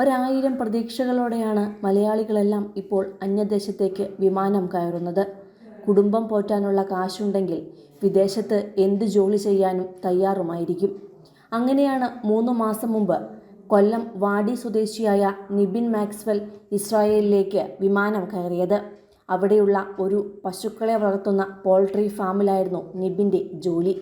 ഒരായിരം പ്രതീക്ഷകളോടെയാണ് മലയാളികളെല്ലാം ഇപ്പോൾ അന്യദേശത്തേക്ക് വിമാനം കയറുന്നത്. കുടുംബം പോറ്റാനുള്ള കാശുണ്ടെങ്കിൽ വിദേശത്ത് എന്ത് ജോലി ചെയ്യാനും തയ്യാറുമായിരിക്കും. അങ്ങനെയാണ് മൂന്ന് മാസം മുമ്പ് കൊല്ലം വാടി സ്വദേശിയായ നിബിൻ മാക്സ്വെൽ ഇസ്രായേലിലേക്ക് വിമാനം കയറിയത്. അവിടെയുള്ള ഒരു പശുക്കളെ വളർത്തുന്ന പോൾട്രി ഫാമിലായിരുന്നു നിബിന്റെ ജോലി.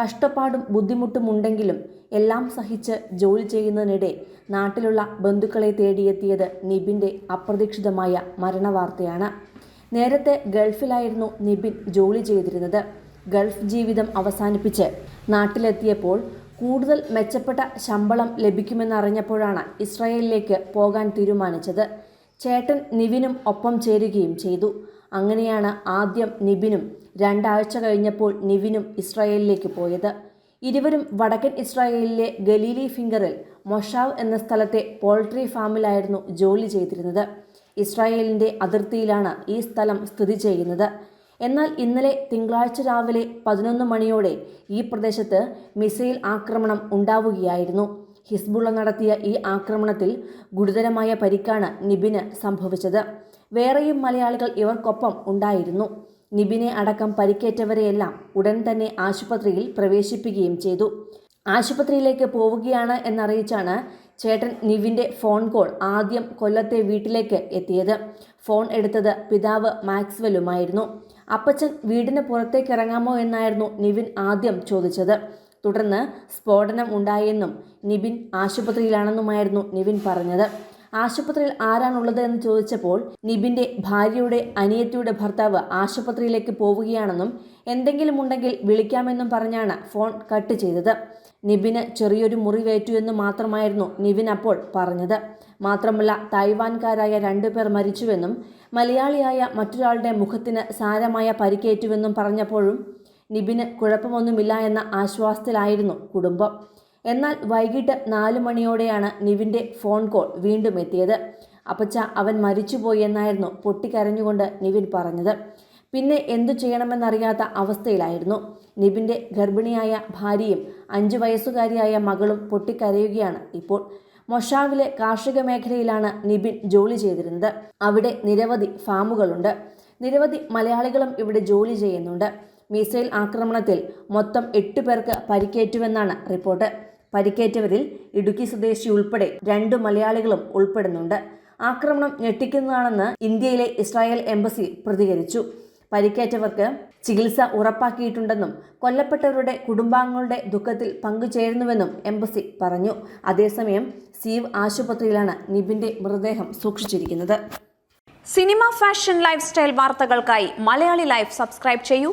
കഷ്ടപ്പാടും ബുദ്ധിമുട്ടും ഉണ്ടെങ്കിലും എല്ലാം സഹിച്ച് ജോലി ചെയ്യുന്നതിനിടെ നാട്ടിലുള്ള ബന്ധുക്കളെ തേടിയെത്തിയത് നിബിന്റെ അപ്രതീക്ഷിതമായ മരണവാർത്തയാണ്. നേരത്തെ ഗൾഫിലായിരുന്നു നിബിൻ ജോലി ചെയ്തിരുന്നത്. ഗൾഫ് ജീവിതം അവസാനിപ്പിച്ച് നാട്ടിലെത്തിയപ്പോൾ കൂടുതൽ മെച്ചപ്പെട്ട ശമ്പളം ലഭിക്കുമെന്നറിഞ്ഞപ്പോഴാണ് ഇസ്രായേലിലേക്ക് പോകാൻ തീരുമാനിച്ചത്. ചേട്ടൻ നിവിനും ഒപ്പം ചേരുകയും ചെയ്തു. അങ്ങനെയാണ് ആദ്യം നിബിനും രണ്ടാഴ്ച കഴിഞ്ഞപ്പോൾ നിവിനും ഇസ്രായേലിലേക്ക് പോയത്. ഇരുവരും വടക്കൻ ഇസ്രായേലിലെ ഗലീലി ഫിംഗറിൽ മൊഷാവ് എന്ന സ്ഥലത്തെ പോൾട്രി ഫാമിലായിരുന്നു ജോലി ചെയ്തിരുന്നത്. ഇസ്രായേലിന്റെ അതിർത്തിയിലാണ് ഈ സ്ഥലം സ്ഥിതി ചെയ്യുന്നത്. എന്നാൽ ഇന്നലെ തിങ്കളാഴ്ച രാവിലെ പതിനൊന്ന് മണിയോടെ ഈ പ്രദേശത്ത് മിസൈൽ ആക്രമണം ഉണ്ടാവുകയായിരുന്നു. ഹിസ്ബുള്ള നടത്തിയ ഈ ആക്രമണത്തിൽ ഗുരുതരമായ പരിക്കാണ് നിബിന് സംഭവിച്ചത്. വേറെയും മലയാളികൾ ഇവർക്കൊപ്പം ഉണ്ടായിരുന്നു. നിബിനെ അടക്കം പരിക്കേറ്റവരെയെല്ലാം ഉടൻ തന്നെ ആശുപത്രിയിൽ പ്രവേശിപ്പിക്കുകയും ചെയ്തു. ആശുപത്രിയിലേക്ക് പോവുകയാണ് എന്നറിയിച്ചാണ് ചേട്ടൻ നിവിന്റെ ഫോൺ കോൾ ആദ്യം കൊല്ലത്തെ വീട്ടിലേക്ക് എത്തിയത്. ഫോൺ എടുത്തത് പിതാവ് മാക്സ്വെല്ലുമായിരുന്നു. അപ്പച്ചൻ വീടിന് പുറത്തേക്ക് ഇറങ്ങാമോ എന്നായിരുന്നു നിവിൻ ആദ്യം ചോദിച്ചത്. തുടർന്ന് സ്ഫോടനം ഉണ്ടായെന്നും നിബിൻ ആശുപത്രിയിലാണെന്നുമായിരുന്നു നിവിൻ പറഞ്ഞത്. ആശുപത്രിയിൽ ആരാണുള്ളത് എന്ന് ചോദിച്ചപ്പോൾ നിബിന്റെ ഭാര്യയുടെ അനിയത്തിയുടെ ഭർത്താവ് ആശുപത്രിയിലേക്ക് പോവുകയാണെന്നും എന്തെങ്കിലും ഉണ്ടെങ്കിൽ വിളിക്കാമെന്നും പറഞ്ഞാണ് ഫോൺ കട്ട് ചെയ്തത്. നിബിന് ചെറിയൊരു മുറിവേറ്റു എന്ന് മാത്രമായിരുന്നു നിവിൻ അപ്പോൾ പറഞ്ഞത്. മാത്രമല്ല തായ്വാൻകാരായ രണ്ടുപേർ മരിച്ചുവെന്നും മലയാളിയായ മറ്റൊരാളുടെ മുഖത്തിന് സാരമായ പരിക്കേറ്റുവെന്നും പറഞ്ഞപ്പോഴും നിബിന് കുഴപ്പമൊന്നുമില്ല എന്ന ആശ്വാസത്തിലായിരുന്നു കുടുംബം. എന്നാൽ വൈകിട്ട് നാല് മണിയോടെയാണ് നിവിന്റെ ഫോൺ കോൾ വീണ്ടും എത്തിയത്. അപ്പച്ച അവൻ മരിച്ചുപോയി എന്നായിരുന്നു പൊട്ടിക്കരഞ്ഞുകൊണ്ട് നിവിൻ പറഞ്ഞത്. പിന്നെ എന്തു ചെയ്യണമെന്നറിയാത്ത അവസ്ഥയിലായിരുന്നു. നിബിന്റെ ഗർഭിണിയായ ഭാര്യയും അഞ്ചു വയസ്സുകാരിയായ മകളും പൊട്ടിക്കരയുകയാണ് ഇപ്പോൾ. മൊഷാവിലെ കാർഷിക മേഖലയിലാണ് നിബിൻ ജോലി ചെയ്തിരുന്നത്. അവിടെ നിരവധി ഫാമുകളുണ്ട്. നിരവധി മലയാളികളും ഇവിടെ ജോലി ചെയ്യുന്നുണ്ട്. മിസൈൽ ആക്രമണത്തിൽ മൊത്തം എട്ട് പേർക്ക് പരിക്കേറ്റുവെന്നാണ് റിപ്പോർട്ട്. പരിക്കേറ്റവരിൽ ഇടുക്കി സ്വദേശി ഉൾപ്പെടെ രണ്ട് മലയാളികളും ഉൾപ്പെടുന്നുണ്ട്. ആക്രമണം ഞെട്ടിക്കുന്നതാണെന്ന് ഇന്ത്യയിലെ ഇസ്രായേൽ എംബസി പ്രതികരിച്ചു. പരിക്കേറ്റവർക്ക് ചികിത്സ ഉറപ്പാക്കിയിട്ടുണ്ടെന്നും കൊല്ലപ്പെട്ടവരുടെ കുടുംബാംഗങ്ങളുടെ ദുഃഖത്തിൽ പങ്കുചേരുന്നുവെന്നും എംബസി പറഞ്ഞു. അതേസമയം സീവ് ആശുപത്രിയിലാണ് നിബിന്റെ മൃതദേഹം സൂക്ഷിച്ചിരിക്കുന്നത്. സിനിമ ഫാഷൻ ലൈഫ് സ്റ്റൈൽ വാർത്തകൾക്കായി മലയാളി ലൈഫ് സബ്സ്ക്രൈബ് ചെയ്യൂ.